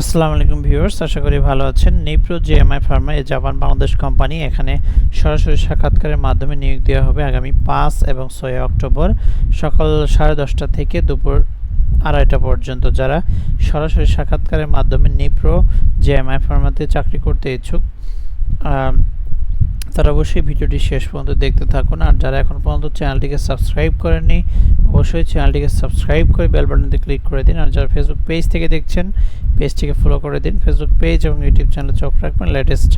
আসসালামু আলাইকুম ভিউয়ার্স, আশা করি ভালো আছেন। নিপ্রো জেএমআই ফার্মা এ জাপান বাংলাদেশ কোম্পানি এখানে সরাসরি সাক্ষাৎকারের মাধ্যমে নিয়োগ দেওয়া হবে আগামী পাঁচ এবং ছয় অক্টোবর সকাল সাড়ে দশটা থেকে দুপুর আড়াইটা পর্যন্ত। যারা সরাসরি সাক্ষাৎকারের মাধ্যমে নিপ্রো আই ফার্মাতে চাকরি করতে ইচ্ছুক তারা অবশ্যই ভিডিওটি শেষ পর্যন্ত দেখতে থাকুন। আর যারা এখন পর্যন্ত চ্যানেলটিকে সাবস্ক্রাইব করেননি, অবশ্যই চ্যানেলটিকে সাবস্ক্রাইব করে বেল বাটনটি ক্লিক করে দিন। আর যারা ফেসবুক পেজ থেকে দেখছেন পেজটিকে ফলো করে দিন। ফেসবুক পেজ এবং ইউটিউব চ্যানেলে চোখ রাখবেন লেটেস্ট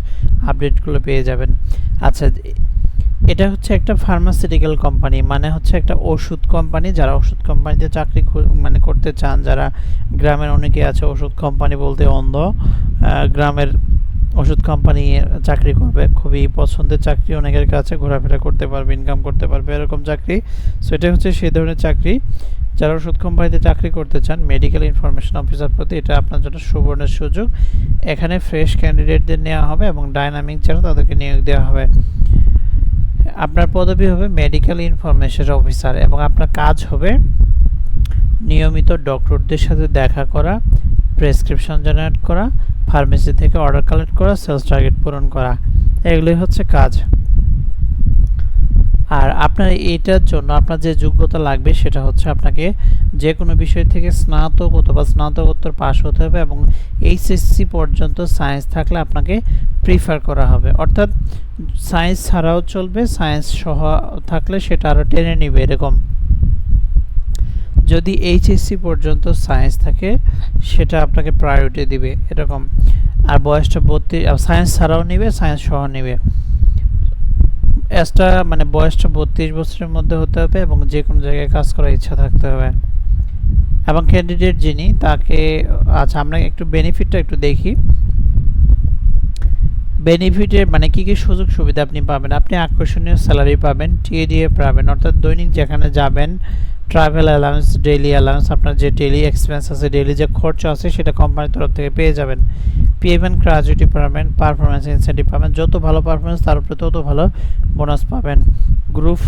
আপডেটগুলো পেয়ে যাবেন। আচ্ছা এটা হচ্ছে একটা ফার্মাসিউটিক্যাল কোম্পানি মানে হচ্ছে একটা ওষুধ কোম্পানি যারা ওষুধ কোম্পানিতে চাকরি মানে করতে চান, যারা গ্রামের অনেকে আছে, ওষুধ কোম্পানি বলতে অন্ধ গ্রামের ওষুধ কোম্পানি চাকরি করবে, খুবই পছন্দের চাকরি, অনেকের কাছে ঘোরাফেরা করতে পারবে ইনকাম করতে পারবে, এরকম চাকরি। সো এটা হচ্ছে সেই ধরনের চাকরি। যারা ওষুধ কোম্পানিতে চাকরি করতে চান মেডিকেল ইনফরমেশন অফিসার প্রতি এটা আপনার জন্য সুবর্ণের সুযোগ। এখানে ফ্রেশ ক্যান্ডিডেটদের নেওয়া হবে এবং ডাইনামিক যারা তাদেরকে নিয়োগ দেওয়া হবে। আপনার পদবি হবে মেডিকেল ইনফরমেশন অফিসার এবং আপনার কাজ হবে নিয়মিত ডক্টরদের সাথে দেখা করা প্রেসক্রিপশন জেনারেট করা ফার্মেসি থেকে অর্ডার কালেক্ট করা, সেলস টার্গেট পূরণ করা, এগুলোই হচ্ছে কাজ। আর আপনার এইটার জন্য আপনার যে যোগ্যতা লাগবে, সেটা হচ্ছে আপনাকে যে কোনো বিষয় থেকে স্নাতক অথবা স্নাতকোত্তর পাশ হতে হবে এবং এইচএসসি পর্যন্ত সায়েন্স থাকলে আপনাকে প্রিফার করা হবে। অর্থাৎ সায়েন্স ছাড়াও চলবে, সায়েন্স সহ থাকলে সেটা আরও টেনে নিবে, এরকম। যদি এইচএসসি পর্যন্ত সায়েন্স থাকে, সেটা আপনাকে প্রায়োরিটি দিবে, এরকম। আর বয়সটা বত্রিশ সায়েন্স ছাড়াও নিবে সায়েন্স সহ নিবে। এজটা মানে বয়সটা বত্রিশ বছরের মধ্যে হতে হবে এবং যে কোনো জায়গায় কাজ করার ইচ্ছা থাকতে হবে। এবং ক্যান্ডিডেট যিনি, তাকে আচ্ছা আমরা একটু বেনিফিটটা একটু দেখি। বেনিফিটের মানে কী কী সুযোগ সুবিধা আপনি পাবেন? আপনি আকর্ষণীয় স্যালারি পাবেন টিএডিএ পাবেন, অর্থাৎ দৈনিক যেখানে যাবেন ট্রাভেল অ্যালাউন্স, ডেইলি অ্যালাউন্স, আপনার যে ডেইলি এক্সপেন্স আছে, ডেইলি যে খরচ আছে, সেটা কোম্পানির তরফ থেকে পেয়ে যাবেন। পিএমএন গ্রাজুয়েটি পাবেন পারফরমেন্স ইনসেন্টিভ পাবেন। যত ভালো পারফরমেন্স তার উপরে তত ভালো বোনাস পাবেন। গ্রুপ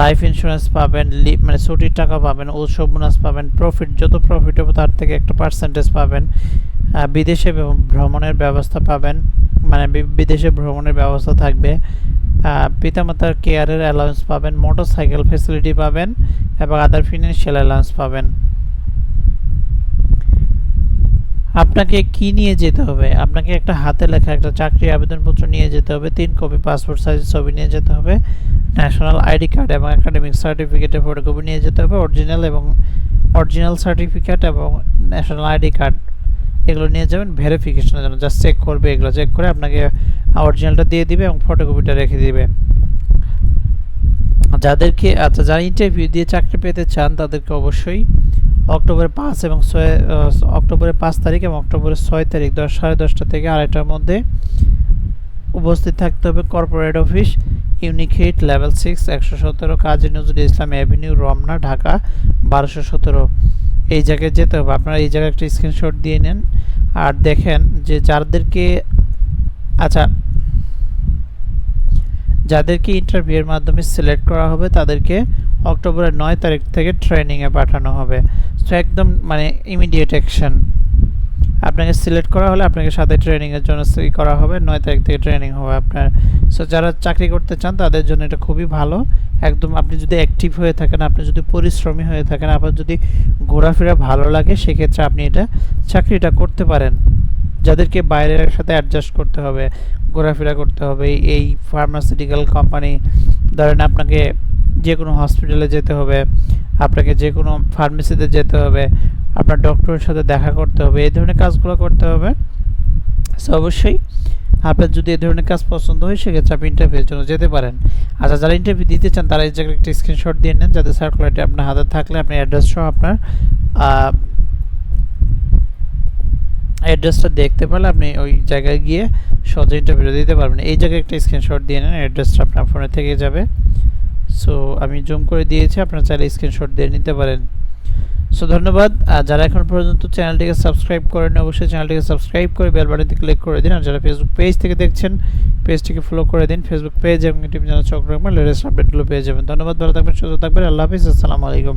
লাইফ ইন্স্যুরেন্স পাবেন মানে ছুটির টাকা পাবেন, উৎসব বোনাস পাবেন প্রফিট যত প্রফিট হবে, তার থেকে একটা পার্সেন্টেজ পাবেন। বিদেশে ভ্রমণের ব্যবস্থা পাবেন মানে বিদেশে ভ্রমণের ব্যবস্থা থাকবে। পিতামাতার কেয়ারের অ্যালাউন্স পাবেন মোটর সাইকেল ফেসিলিটি পাবেন এবং আদার ফিনান্সিয়াল অ্যালাউন্স পাবেন। আপনাকে কি নিয়ে যেতে হবে? আপনাকে একটা হাতে লেখা একটা চাকরি আবেদনপত্র নিয়ে যেতে হবে, তিন কপি পাসপোর্ট সাইজ ছবি নিয়ে যেতে হবে ন্যাশনাল আইডি কার্ড এবং একাডেমিক সার্টিফিকেটের ফটোকপি নিয়ে যেতে হবে অরিজিনাল এবং অরিজিনাল সার্টিফিকেট এবং ন্যাশনাল আইডি কার্ড এগুলো নিয়ে যাবেন ভেরিফিকেশনের জন্য জাস্ট চেক করবে, এগুলো চেক করে আপনাকে অরিজিনালটা দিয়ে দিবে এবং ফটোকপিটা রেখে দিবে। যাদেরকে আচ্ছা যারা ইন্টারভিউ দিয়ে চাকরি পেতে চান, তাদেরকে অবশ্যই অক্টোবরের পাঁচ এবং ছয় অক্টোবরের পাঁচ তারিখ এবং অক্টোবরের ছয় তারিখ দশ, সাড়ে দশটা থেকে আড়াইটার মধ্যে উপস্থিত থাকতে হবে কর্পোরেট অফিস ইউনিকেট লেভেল সিক্স একশো সতেরো, কাজী নজরুল ইসলাম অ্যাভিনিউ রমনা, ঢাকা, বারোশো সতেরো। এই জায়গায় যেতে হবে। আপনারা এই জায়গায় একটা স্ক্রিনশট দিয়ে নেন আর দেখেন যে যাদেরকে আচ্ছা। যাদেরকে ইন্টারভিউয়ের মাধ্যমে সিলেক্ট করা হবে, তাদেরকে অক্টোবরের নয় তারিখ থেকে ট্রেনিংয়ে পাঠানো হবে। তো একদম মানে ইমিডিয়েট অ্যাকশন আপনাকে সিলেক্ট করা হলে আপনাকে সাথে ট্রেনিংয়ের জন্য করা হবে, নয় তারিখ থেকে ট্রেনিং হবে আপনার। সো যারা চাকরি করতে চান, তাদের জন্য এটা খুবই ভালো। একদম আপনি যদি অ্যাক্টিভ হয়ে থাকেন, আপনি যদি পরিশ্রমী হয়ে থাকেন, আপনার যদি ঘোরাফেরা ভালো লাগে, সেক্ষেত্রে আপনি এটা চাকরিটা করতে পারেন। যাদেরকে বাইরের সাথে অ্যাডজাস্ট করতে হবে, ঘোরাফেরা করতে হবে, এই ফার্মাসিউটিক্যাল কোম্পানি ধরেন আপনাকে যে কোনো হসপিটালে যেতে হবে, আপনাকে যে কোনো ফার্মেসিতে যেতে হবে, আপনার ডক্টরের সাথে দেখা করতে হবে, এই ধরনের কাজগুলো করতে হবে। সো অবশ্যই আপনার যদি এই ধরনের কাজ পছন্দ হয়, সেক্ষেত্রে আপনি ইন্টারভিউর জন্য যেতে পারেন। আচ্ছা যারা ইন্টারভিউ দিতে চান, তারা এই জায়গায় একটা স্ক্রিনশট দিয়ে নেন, যাতে সার্কুলারটি আপনার হাতে থাকলে আপনি অ্যাড্রেস সহ আপনার অ্যাড্রেসটা দেখতে পারলে আপনি ওই জায়গায় গিয়ে সহজে ইন্টারভিউ দিতে পারবেন। এই জায়গায় একটা স্ক্রিনশট দিয়ে নেন অ্যাড্রেসটা আপনার ফোনে থেকে যাবে। সো আমি জুম করে দিয়েছি, আপনারা চাইলে স্ক্রিনশট দিয়ে নিতে পারেন। সো ধন্যবাদ। আর যারা এখন পর্যন্ত চ্যানেলটিকে সাবস্ক্রাইব করেন অবশ্যই চ্যানেলটিকে সাবস্ক্রাইব করে বেল বাটনটি ক্লিক করে দিন। আর যারা ফেসবুক পেজ থেকে দেখছেন পেজটিকে ফলো করে দিন। ফেসবুক পেজ এবং ইউটিউব চ্যানেল চক্র লেটেস্ট আপডেটগুলো পেয়ে যাবেন। ধন্যবাদ, ভালো থাকবেন, সুস্থ থাকবেন। আল্লাহ হাফিজ, আসসালামু আলাইকুম।